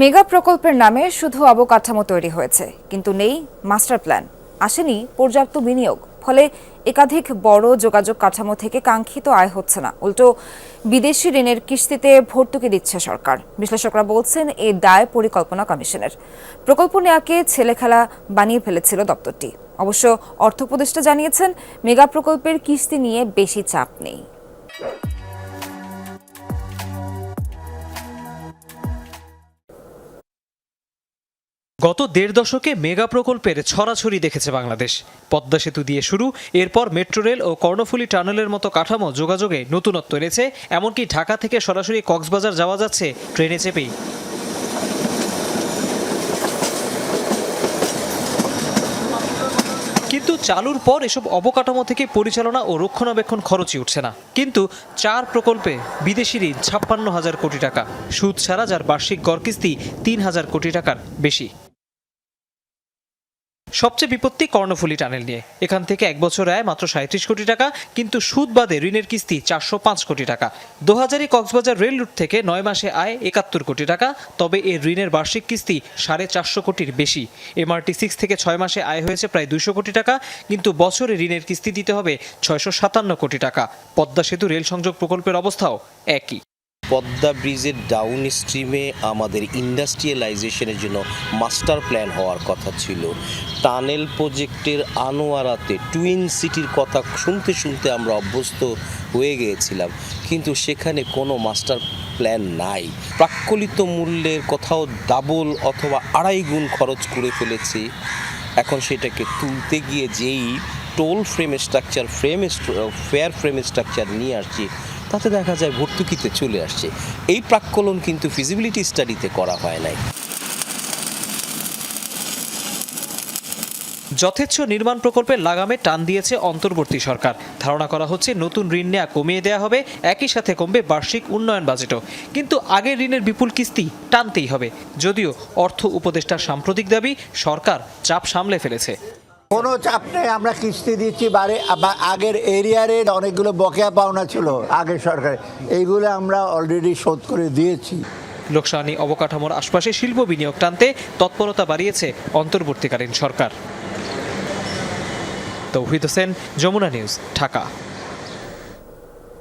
Mega প্রকল্পের নামে শুধু অবকাঠামো তৈরি হয়েছে, কিন্তু নেই মাস্টার প্ল্যান। আসেনি পর্যাপ্ত বিনিয়োগ, ফলে একাধিক বড় যোগাযোগ কাঠামো থেকে কাঙ্ক্ষিত আয় হচ্ছে না। উল্টো, বিদেশি ঋণের কিস্তিতে ভর্তুকি দিচ্ছে সরকার। বিশ্লেষকরা বলছেন এই দায় পরিকল্পনা কমিশনের। প্রকল্প নেয়াকে ছেলেখেলা বানিয়ে ফেলেছিল দপ্তরটি। অবশ্য অর্থ উপদেষ্টা জানিয়েছেন, মেগা প্রকল্পের কিস্তি নিয়ে বেশি চাপ নেই। গত দেড় দশকে মেগা প্রকল্পের ছড়াছড়ি দেখেছে বাংলাদেশ। পদ্মা সেতু দিয়ে শুরু, এরপর মেট্রো রেল ও কর্ণফুলী টানেলের মতো কাঠামো যোগাযোগে নতুনত্ব এনেছে, এমনকি ঢাকা থেকে সরাসরি কক্সবাজার যাওয়া যাচ্ছে ট্রেনে চেপেই। কিন্তু চালুর পর এসব অবকাঠামো থেকে পরিচালনা ও রক্ষণাবেক্ষণ খরচই উঠছে না। কিন্তু চার প্রকল্পে বিদেশি ঋণ ছাপ্পান্ন হাজার কোটি টাকা, সুদ ছাড়া যার বার্ষিক গড় কিস্তি তিন হাজার কোটি টাকার বেশি। সবচেয়ে বিপত্তি কর্ণফুলী টানেল নিয়ে। এখান থেকে এক বছর আয় মাত্র সাঁত্রিশ কোটি টাকা, কিন্তু সুদ বাদে ঋণের কিস্তি চারশো পাঁচ কোটি টাকা। দু দোহাজারি কক্সবাজার রেল রুট থেকে নয় মাসে আয় একাত্তর কোটি টাকা, তবে এর ঋণের বার্ষিক কিস্তি সাড়ে চারশো কোটির বেশি। এমআরটি সিক্স থেকে ছয় মাসে আয় হয়েছে প্রায় দুশো কোটি টাকা, কিন্তু বছরে ঋণের কিস্তি দিতে হবে ছয়শো সাতান্ন কোটি টাকা। পদ্মা সেতু রেল সংযোগ প্রকল্পের অবস্থাও একই। পদ্মা ব্রিজের ডাউন স্ট্রিমে আমাদের ইন্ডাস্ট্রিয়ালাইজেশনের জন্য মাস্টার প্ল্যান হওয়ার কথা ছিল। টানেল প্রজেক্টের আনোয়ারাতে টুইন সিটির কথা শুনতে শুনতে আমরা অভ্যস্ত হয়ে গিয়েছিলাম। কিন্তু সেখানে কোনো মাস্টার প্ল্যান নাই। প্রাক্কলিত মূল্যের কোথাও ডাবল অথবা আড়াই গুণ খরচ করে ফেলেছি। এখন সেটাকে তুলতে গিয়ে যেই toll frame structure frame fair frame structure নিয়ে আসছি তাতে দেখা যায় ভর্তুকিতে চলে আসছে। এই প্রাক্কলন কিন্তু ফিজিবিলিটি স্টাডিতে করা হয় নাই। যথেচ্ছ নির্মাণ প্রকল্পের লাগামে টান দিয়েছে অন্তর্বর্তী সরকার। ধারণা করা হচ্ছে নতুন ঋণ নেয়া কমিয়ে দেয়া হবে, একই সাথে কমবে বার্ষিক উন্নয়ন বাজেটও। কিন্তু আগের ঋণের বিপুল কিস্তি টানতেই হবে। যদিও অর্থ উপদেষ্টার সাম্প্রতিক দাবি, সরকার চাপ সামলে ফেলেছে। কোনো চাপ নেই, আমরা কিস্তি দিচ্ছি বারে বা- আগের এরিয়ারে অনেকগুলো বকেয়া পাওনা ছিল, আগের সরকারে। এইগুলো আমরা অলরেডি শোধ করে দিয়েছি। লোকসানি, অবকাঠামোর আশপাশে শিল্প বিনিয়োগ টানতে তৎপরতা বাড়িয়েছে অন্তর্বর্তীকালীন সরকার। তৌহিদ হোসেন, যমুনা নিউজ, ঢাকা।